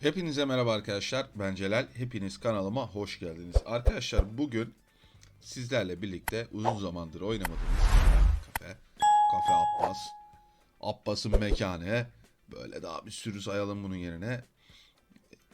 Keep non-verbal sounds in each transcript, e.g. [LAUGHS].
Hepinize merhaba arkadaşlar. Ben Celal. Hepiniz kanalıma hoş geldiniz. Arkadaşlar bugün sizlerle birlikte uzun zamandır oynamadığımız kafe, kafe Abbas, Abbas'ın mekanı, böyle daha bir sürü sayalım bunun yerine.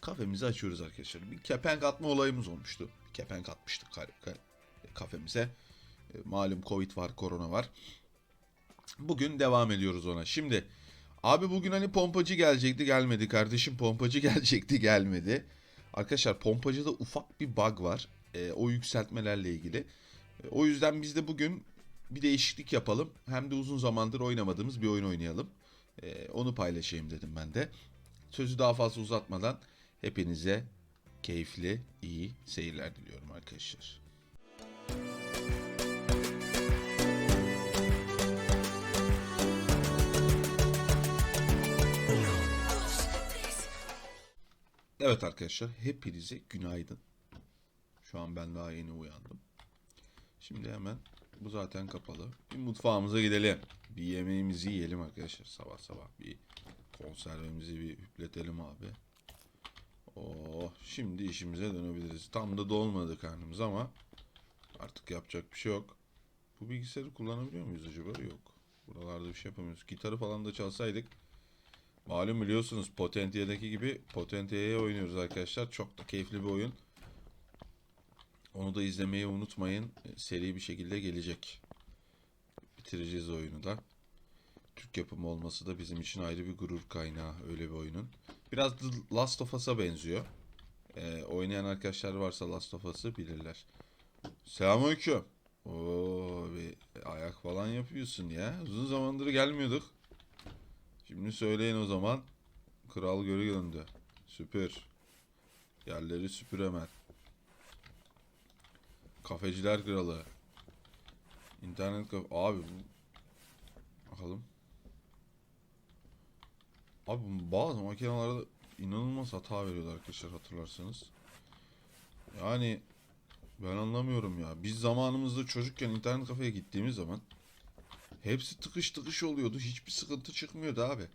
Kafemizi açıyoruz arkadaşlar. Bir kepenk atma olayımız olmuştu. Bir kepenk atmıştık ka- ka- kafemize. E, Malum Covid var, korona var. Bugün devam ediyoruz ona. Şimdi abi bugün hani pompacı gelecekti gelmedi kardeşim. Pompacı [LAUGHS] gelecekti gelmedi. Arkadaşlar pompacıda ufak bir bug var. Ee, o yükseltmelerle ilgili. Ee, o yüzden biz de bugün bir değişiklik yapalım. Hem de uzun zamandır oynamadığımız bir oyun oynayalım. Ee, onu paylaşayım dedim ben de. Sözü daha fazla uzatmadan hepinize keyifli, iyi seyirler diliyorum arkadaşlar. Evet arkadaşlar hepinize günaydın. Şu an ben daha yeni uyandım. Şimdi hemen bu zaten kapalı. Bir mutfağımıza gidelim. Bir yemeğimizi yiyelim arkadaşlar sabah sabah. Bir konservemizi bir hüpletelim abi. Oh, şimdi işimize dönebiliriz. Tam da dolmadı karnımız ama artık yapacak bir şey yok. Bu bilgisayarı kullanabiliyor muyuz acaba? Yok. Buralarda bir şey yapamıyoruz. Gitarı falan da çalsaydık Malum biliyorsunuz Potentia'daki gibi Potentia'ya oynuyoruz arkadaşlar. Çok da keyifli bir oyun. Onu da izlemeyi unutmayın. E, Seri bir şekilde gelecek. Bitireceğiz oyunu da. Türk yapımı olması da bizim için ayrı bir gurur kaynağı öyle bir oyunun. Biraz The Last of Us'a benziyor. E, oynayan arkadaşlar varsa Last of Us'ı bilirler. Selamünaleyküm. Oo, bir ayak falan yapıyorsun ya. Uzun zamandır gelmiyorduk. Şimdi söyleyin o zaman. Kral geri döndü. Süpür. Yerleri süpür hemen. Kafeciler kralı. İnternet kaf... Abi bu... Bakalım. Abi bazı makinelerde inanılmaz hata veriyorlar arkadaşlar hatırlarsanız. Yani ben anlamıyorum ya. Biz zamanımızda çocukken internet kafeye gittiğimiz zaman Hepsi tıkış tıkış oluyordu. Hiçbir sıkıntı çıkmıyordu abi.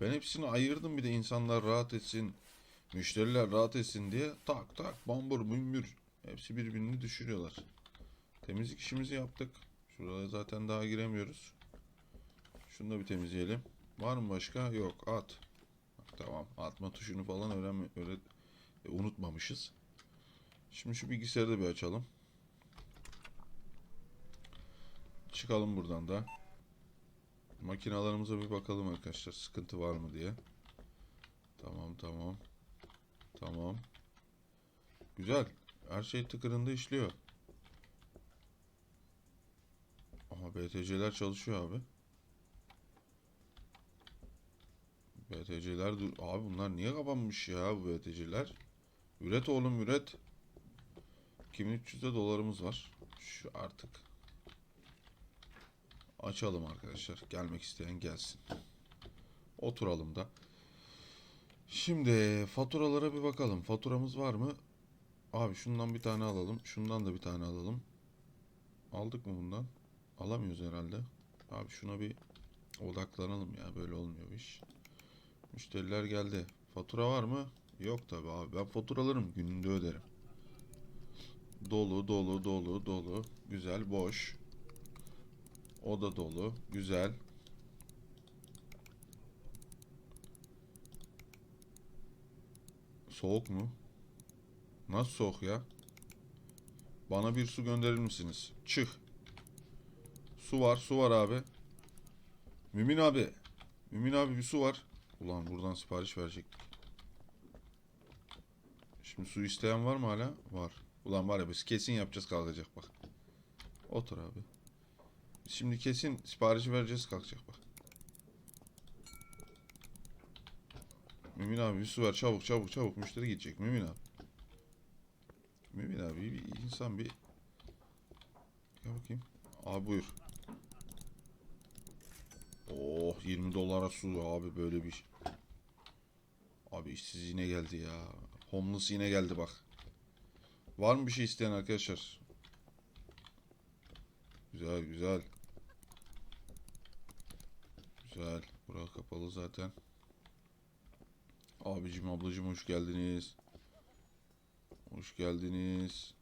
Ben hepsini ayırdım bir de insanlar rahat etsin. Müşteriler rahat etsin diye tak tak bambur mümbür. Hepsi birbirini düşürüyorlar. Temizlik işimizi yaptık. Şurada zaten daha giremiyoruz. Şunu da bir temizleyelim. Var mı başka? Yok at. Tamam atma tuşunu falan öğrenme, öğret, e, unutmamışız. Şimdi şu bilgisayarı da bir açalım. Çıkalım buradan da. Makinalarımıza bir bakalım arkadaşlar. Sıkıntı var mı diye. Tamam tamam. Tamam. Güzel. Her şey tıkırında işliyor. Aha BTC'ler çalışıyor abi. BTC'ler dur. Abi bunlar niye kapanmış ya bu BTC'ler? Üret oğlum üret. 2300'de dolarımız var. Şu artık Açalım arkadaşlar. Gelmek isteyen gelsin. Oturalım da. Şimdi faturalara bir bakalım. Faturamız var mı? Abi şundan bir tane alalım. Şundan da bir tane alalım. Aldık mı bundan? Alamıyoruz herhalde. Abi şuna bir odaklanalım ya. Böyle olmuyor iş. Müşteriler geldi. Fatura var mı? Yok tabi abi. Ben faturalarım gününde öderim. Dolu dolu dolu dolu. Güzel boş. O da dolu. Güzel. Soğuk mu? Nasıl soğuk ya? Bana bir su gönderir misiniz? Çık. Su var, su var abi. Mümin abi. Mümin abi bir su var. Ulan buradan sipariş verecektik. Şimdi su isteyen var mı hala? Var. Ulan var ya biz kesin yapacağız kalkacak bak. Otur abi. Şimdi kesin siparişi vereceğiz kalkacak bak. Mümin abi bir su ver çabuk çabuk çabuk müşteri gidecek Mümin abi. Mümin abi bir insan bir Gel bakayım. Abi buyur. Oh 20 dolara su abi böyle bir Abi işsiz yine geldi ya. Homeless yine geldi bak. Var mı bir şey isteyen arkadaşlar? Güzel güzel. Güzel. Bura kapalı zaten. Abi Abicim ablacım hoş geldiniz. Hoş geldiniz.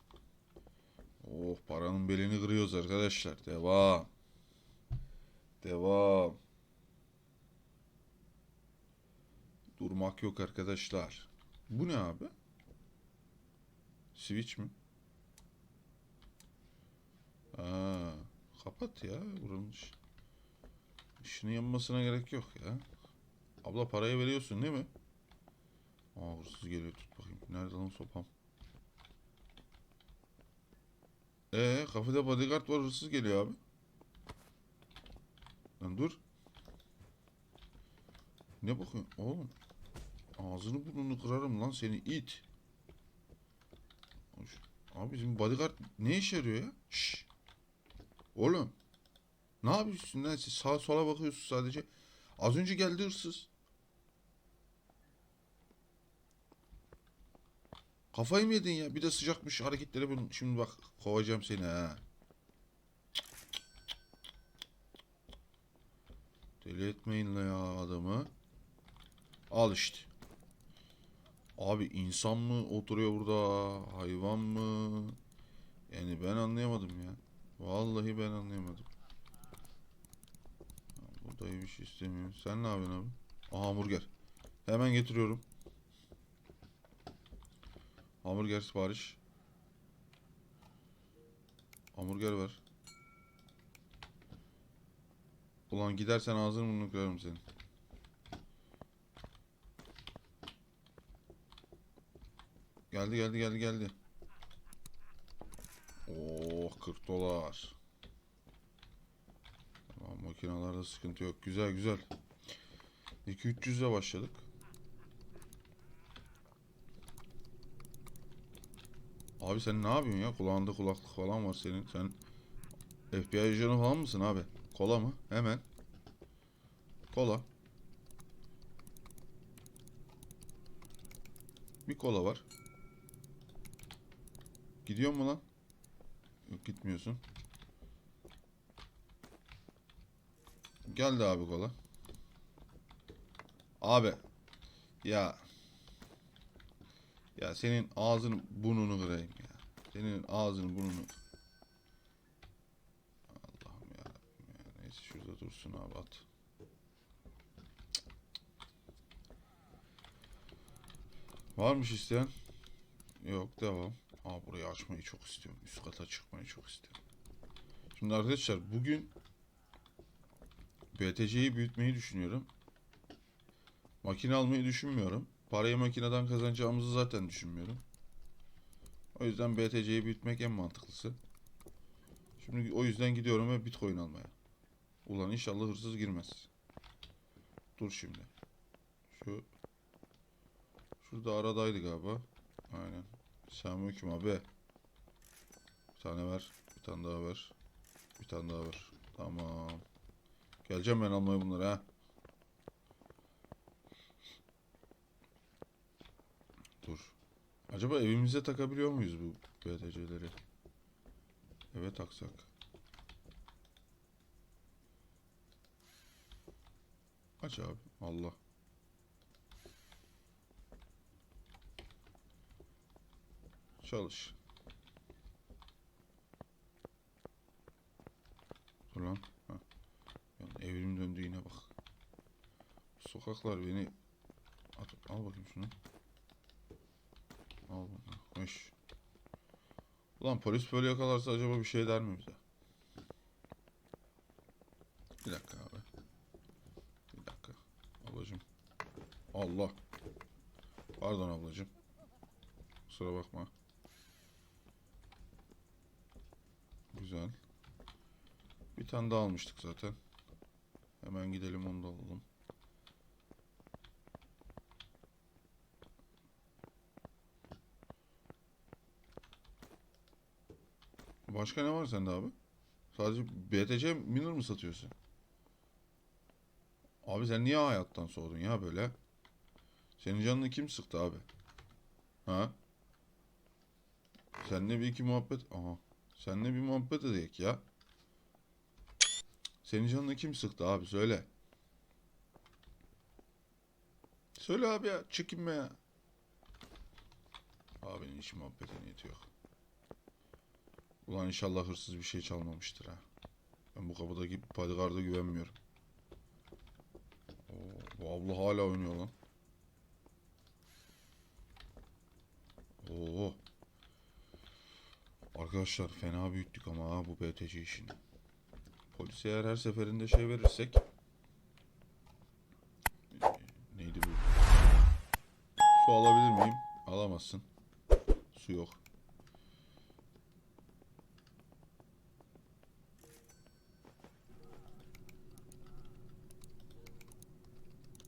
Oh paranın belini kırıyoruz arkadaşlar. Devam. Devam. Durmak yok arkadaşlar. Bu ne abi? Switch mi? Aa, kapat ya buranın ışığının yanmasına gerek yok ya. Abla parayı veriyorsun değil mi? Aa hırsız geliyor tut bakayım. Nerede lan sopam? Ee kafede bodyguard var hırsız geliyor abi. Lan dur. Ne bakıyorsun oğlum? Ağzını burnunu kırarım lan seni it. Abi bizim bodyguard ne işe yarıyor ya? Şşş. Oğlum. Ne yapıyorsun lan siz? Sağa sola bakıyorsun sadece. Az önce geldi hırsız. Kafayı mı yedin ya? Bir de sıcakmış hareketlere bulun. Şimdi bak kovacağım seni ha. Deli etmeyin la ya adamı. Al işte. Abi insan mı oturuyor burada? Hayvan mı? Yani ben anlayamadım ya. Vallahi ben anlayamadım. Dayı bir şey istemiyor. Sen ne yapıyorsun abi? Aha hamburger. Hemen getiriyorum. Hamburger sipariş. Hamburger ver. Ulan gidersen ağzını burnunu kırarım senin. Geldi geldi geldi geldi. Oh 40 dolar. Makinalarda sıkıntı yok. Güzel güzel. 2-300 ile başladık. Abi sen ne yapıyorsun ya? Kulağında kulaklık falan var senin. Sen FBI ajanı falan mısın abi? Kola mı? Hemen. Kola. Bir kola var. Gidiyor mu lan? Yok gitmiyorsun. Geldi abi kola. Abi. Ya. Ya senin ağzını burnunu kırayım ya. Senin ağzını burnunu. Allah'ım ya. Neyse şurada dursun abi at. Varmış isteyen. Yok devam. Aa burayı açmayı çok istiyorum. Üst kata çıkmayı çok istiyorum. Şimdi arkadaşlar bugün BTC'yi büyütmeyi düşünüyorum. Makine almayı düşünmüyorum. Parayı makineden kazanacağımızı zaten düşünmüyorum. O yüzden BTC'yi büyütmek en mantıklısı. Şimdi o yüzden gidiyorum ve Bitcoin almaya. Ulan inşallah hırsız girmez. Dur şimdi. Şu Şurada aradaydı galiba. Aynen. Selamünaleyküm abi. Bir tane ver. Bir tane daha ver. Bir tane daha ver. Tamam. Geleceğim ben almaya bunları ha. Dur. Acaba evimize takabiliyor muyuz bu BTC'leri? Eve taksak. Aç abi. Allah. Çalış. Dur lan. Evrim döndü yine bak. Sokaklar beni... At, al bakayım şunu. Al bakayım. Hoş. Ulan polis böyle yakalarsa acaba bir şey der mi bize? Bir dakika abi. Bir dakika. Ablacım. Allah. Pardon ablacım. Kusura bakma. Güzel. Bir tane daha almıştık zaten. Hemen gidelim onu da alalım. Başka ne var sende abi? Sadece BTC miner mı satıyorsun? Abi sen niye hayattan soğudun ya böyle? Senin canını kim sıktı abi? Ha? Seninle bir iki muhabbet... Aha. Seninle bir muhabbet edek ya. Senin canını kim sıktı abi söyle. Söyle abi ya. Çekinme ya. Abinin hiç muhabbete niyeti yok. Ulan inşallah hırsız bir şey çalmamıştır ha. Ben bu kapıdaki bodyguard'a güvenmiyorum. Oo, bu abla hala oynuyor lan. Oo. Arkadaşlar fena büyüttük ama ha bu BTC işini. Polise eğer her seferinde şey verirsek neydi bu? Su alabilir miyim? Alamazsın. Su yok.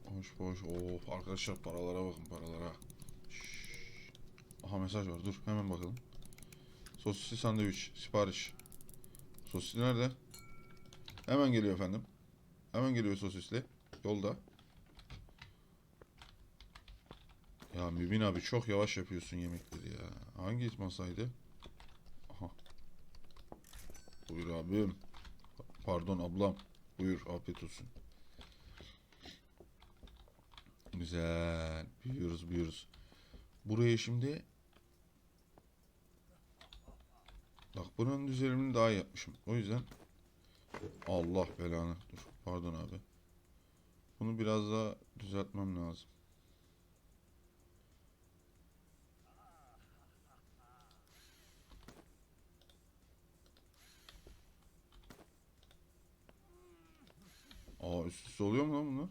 Boş boş. Of arkadaşlar paralara bakın paralara. Şşş. Aha mesaj var. Dur hemen bakalım. Sosisli sandviç. Sipariş. Sosisli nerede? Hemen geliyor efendim. Hemen geliyor sosisli. Yolda. Ya Mübin abi çok yavaş yapıyorsun yemekleri ya. Hangi masaydı? Aha. Buyur abim. Pardon ablam. Buyur afiyet olsun. Güzel. Büyüyoruz büyüyoruz. Buraya şimdi Bak buranın düzenini daha yapmışım. O yüzden Allah belanı. Dur. Pardon abi. Bunu biraz daha düzeltmem lazım. Aa üst üste oluyor mu lan bunlar?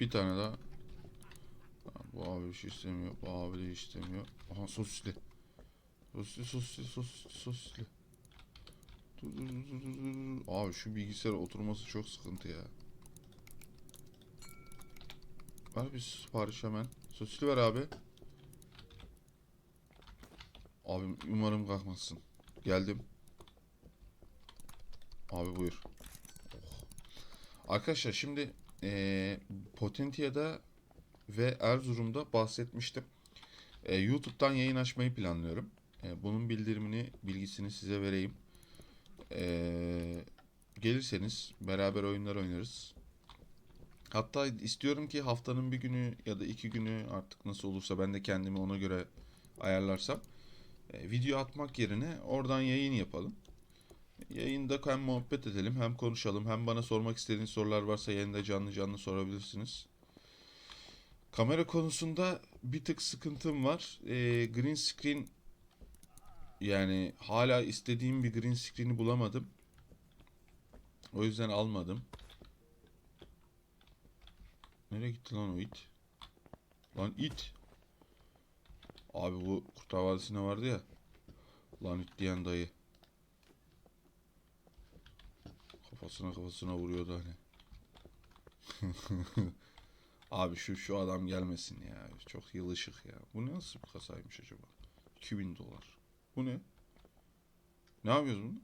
Bir tane daha. Ha, Bu abi bir şey istemiyor. Bu abi de istemiyor. Aha sosisli. Sosisli sosisli sosisli sosisli. Dur, dur, dur, dur, dur. Abi şu bilgisayara oturması çok sıkıntı ya. Ver bir sipariş hemen. Sosisli ver abi. Abim umarım kalkmazsın. Geldim. Abi buyur. Oh. Arkadaşlar şimdi eee Potentia'da ve Erzurum'da bahsetmiştim. Eee, YouTube'dan yayın açmayı planlıyorum. Eee, bunun bildirimini, bilgisini size vereyim. Eee, gelirseniz beraber oyunlar oynarız. Hatta istiyorum ki haftanın bir günü ya da iki günü artık nasıl olursa ben de kendimi ona göre ayarlarsam e, video atmak yerine oradan yayın yapalım. Yayında hem muhabbet edelim hem konuşalım hem bana sormak istediğiniz sorular varsa yayında canlı canlı sorabilirsiniz. Kamera konusunda bir tık sıkıntım var. E, green screen yani hala istediğim bir green screen'i bulamadım. O yüzden almadım. Nereye gitti lan o it? Lan it. Abi bu Kurtlar Vadisi'ne vardı ya. Lan it diyen dayı. Kafasına kafasına vuruyordu hani. [LAUGHS] Abi şu şu adam gelmesin ya. Çok yılışık ya. Bu nasıl bir kasaymış acaba? 2000 dolar. Bu ne? Ne yapıyoruz bunu?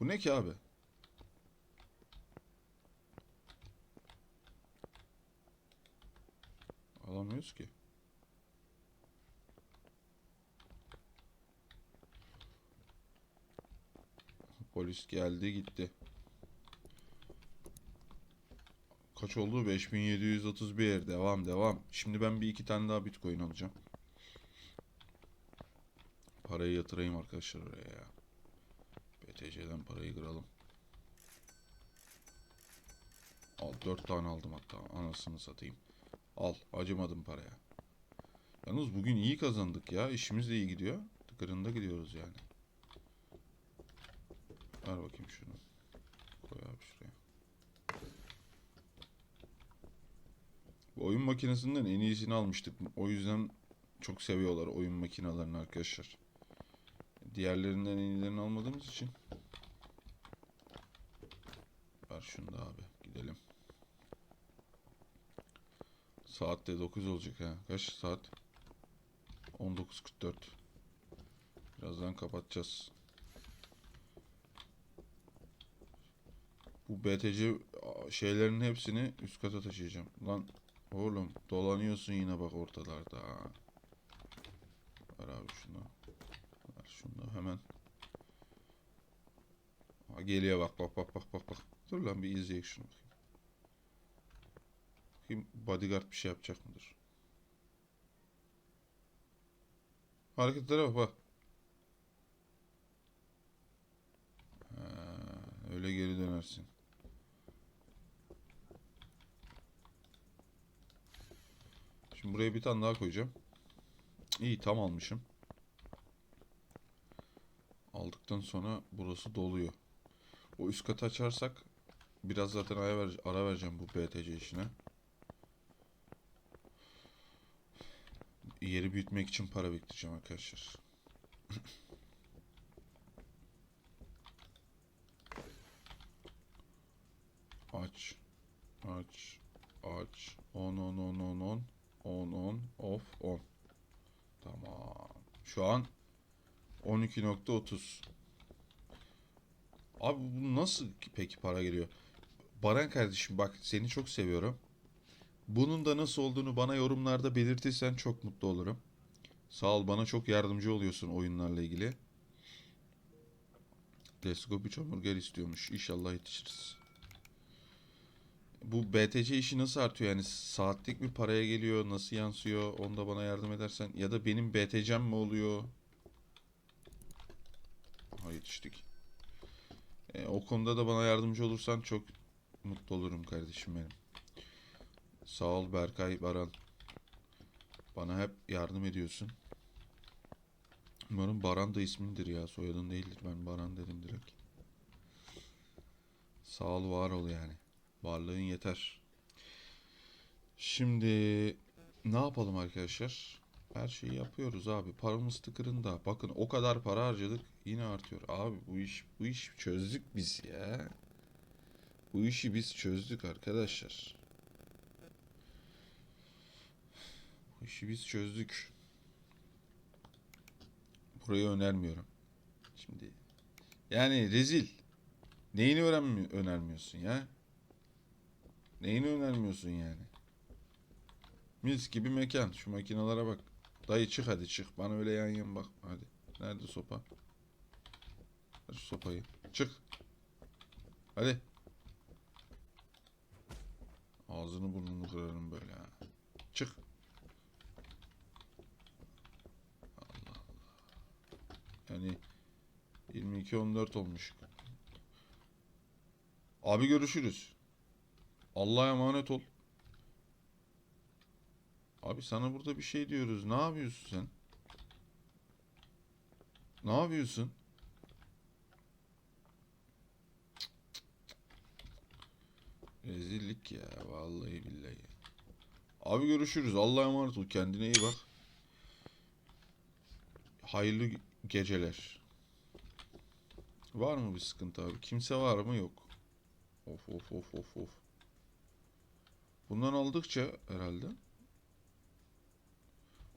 Bu ne ki abi? Alamıyoruz ki. Polis geldi gitti. Kaç oldu? 5731. Devam devam. Şimdi ben bir iki tane daha bitcoin alacağım. Parayı yatırayım arkadaşlar oraya ya. BTC'den parayı kıralım. Al 4 tane aldım hatta. Anasını satayım. Al. Acımadım paraya. Yalnız bugün iyi kazandık ya. İşimiz de iyi gidiyor. Tıkırında gidiyoruz yani. Ver bakayım şunu. Koy abi şuraya. Bu oyun makinesinden en iyisini almıştık. O yüzden çok seviyorlar oyun makinelerini arkadaşlar. Diğerlerinden en iyilerini almadığımız için. Ver şunu da abi. Gidelim. Saatte 9 olacak ha. Kaç saat? 19.44. Birazdan kapatacağız. Bu BTC şeylerin hepsini üst kata taşıyacağım. Lan oğlum dolanıyorsun yine bak ortalarda. ha. abi şunu. Ver şunu hemen. Aa, geliyor bak bak bak bak bak bak. Dur lan bir izleyek şunu bakayım. Bakayım bodyguard bir şey yapacak mıdır? Hareketlere bak bak. Ha, öyle geri dönersin. Şimdi buraya bir tane daha koyacağım. İyi tam almışım. Aldıktan sonra burası doluyor. O üst katı açarsak biraz zaten ara, ver, ara vereceğim bu BTC işine. Yeri büyütmek için para bekleyeceğim arkadaşlar. Aç. Aç. Aç. On on on on on. On on off on. Tamam. Şu an 12.30. Abi bu nasıl ki peki para geliyor? Baran kardeşim bak seni çok seviyorum. Bunun da nasıl olduğunu bana yorumlarda belirtirsen çok mutlu olurum. Sağ ol bana çok yardımcı oluyorsun oyunlarla ilgili. Teleskop 3 hamburger istiyormuş. İnşallah yetişiriz. Bu BTC işi nasıl artıyor yani saatlik bir paraya geliyor nasıl yansıyor onu da bana yardım edersen ya da benim BTC'm mi oluyor? Ha yetiştik. E, o konuda da bana yardımcı olursan çok mutlu olurum kardeşim benim. Sağ ol Berkay Baran. Bana hep yardım ediyorsun. Umarım Baran da ismindir ya soyadın değildir ben Baran dedim direkt. Sağ ol var ol yani. Varlığın yeter. Şimdi ne yapalım arkadaşlar? Her şeyi yapıyoruz abi. Paramız tıkırında. Bakın o kadar para harcadık yine artıyor. Abi bu iş bu iş çözdük biz ya. Bu işi biz çözdük arkadaşlar. Bu işi biz çözdük. Burayı önermiyorum. Şimdi yani rezil. Neyini öğrenmi önermiyorsun ya? Neyini önermiyorsun yani? Mis gibi mekan. Şu makinalara bak. Dayı çık hadi çık. Bana öyle yan yan bak. Hadi. Nerede sopa? Ver şu sopayı. Çık. Hadi. Ağzını burnunu kırarım böyle ha. Çık. Allah Allah. Yani 22-14 olmuş. Abi görüşürüz. Allah'a emanet ol. Abi sana burada bir şey diyoruz. Ne yapıyorsun sen? Ne yapıyorsun? Rezillik ya vallahi billahi. Abi görüşürüz. Allah'a emanet ol. Kendine iyi bak. Hayırlı geceler. Var mı bir sıkıntı abi? Kimse var mı? Yok. Of of of of of. Bundan aldıkça herhalde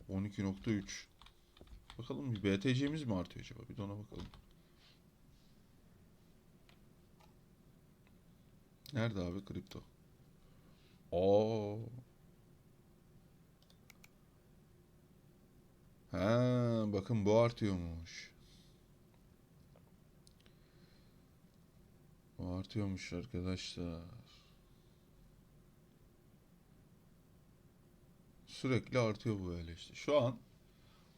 12.3 Bakalım bir BTC'miz mi artıyor acaba? Bir de ona bakalım. Nerede abi kripto? Oo. Ha, bakın bu artıyormuş. Bu artıyormuş arkadaşlar. Sürekli artıyor bu böyle işte. Şu an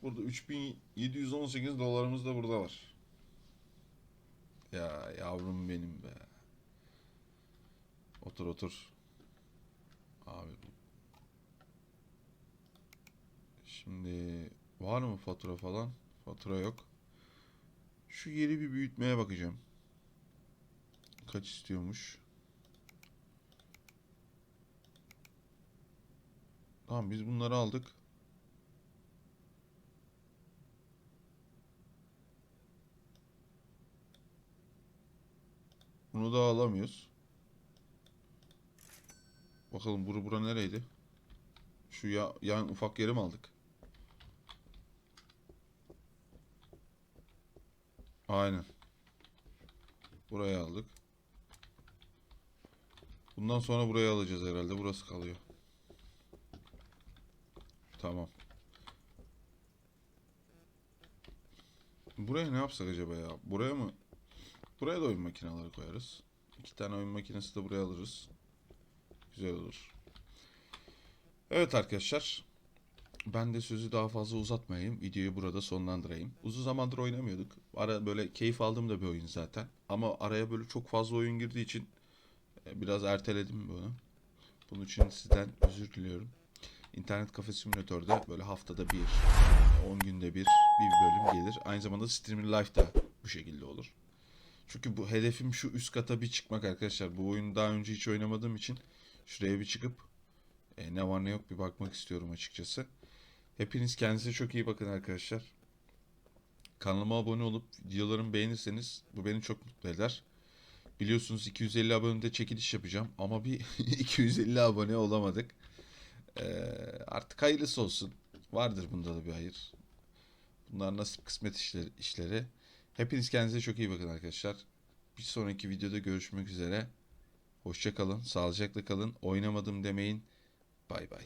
burada 3718 dolarımız da burada var. Ya yavrum benim be. Otur otur. Abi. Şimdi var mı fatura falan? Fatura yok. Şu yeri bir büyütmeye bakacağım. Kaç istiyormuş? Tamam biz bunları aldık. Bunu da alamıyoruz. Bakalım bura bura nereydi? Şu ya, yan ufak yeri mi aldık? Aynen. Burayı aldık. Bundan sonra burayı alacağız herhalde. Burası kalıyor. Tamam. Buraya ne yapsak acaba ya? Buraya mı? Buraya da oyun makineleri koyarız. İki tane oyun makinesi de buraya alırız. Güzel olur. Evet arkadaşlar. Ben de sözü daha fazla uzatmayayım. Videoyu burada sonlandırayım. Uzun zamandır oynamıyorduk. Ara böyle keyif aldığım da bir oyun zaten. Ama araya böyle çok fazla oyun girdiği için e, biraz erteledim bunu. Bunun için sizden özür diliyorum. İnternet kafe simülatörde böyle haftada bir, 10 günde bir bir bölüm gelir. Aynı zamanda Streaming Life da bu şekilde olur. Çünkü bu hedefim şu üst kata bir çıkmak arkadaşlar. Bu oyunu daha önce hiç oynamadığım için şuraya bir çıkıp e, ne var ne yok bir bakmak istiyorum açıkçası. Hepiniz kendinize çok iyi bakın arkadaşlar. Kanalıma abone olup videolarımı beğenirseniz bu beni çok mutlu eder. Biliyorsunuz 250 abonede çekiliş yapacağım ama bir [LAUGHS] 250 abone olamadık. Ee, artık hayırlısı olsun. Vardır bunda da bir hayır. Bunlar nasip kısmet işleri, işleri. Hepiniz kendinize çok iyi bakın arkadaşlar. Bir sonraki videoda görüşmek üzere. Hoşça kalın, sağlıcakla kalın. Oynamadım demeyin. Bay bay.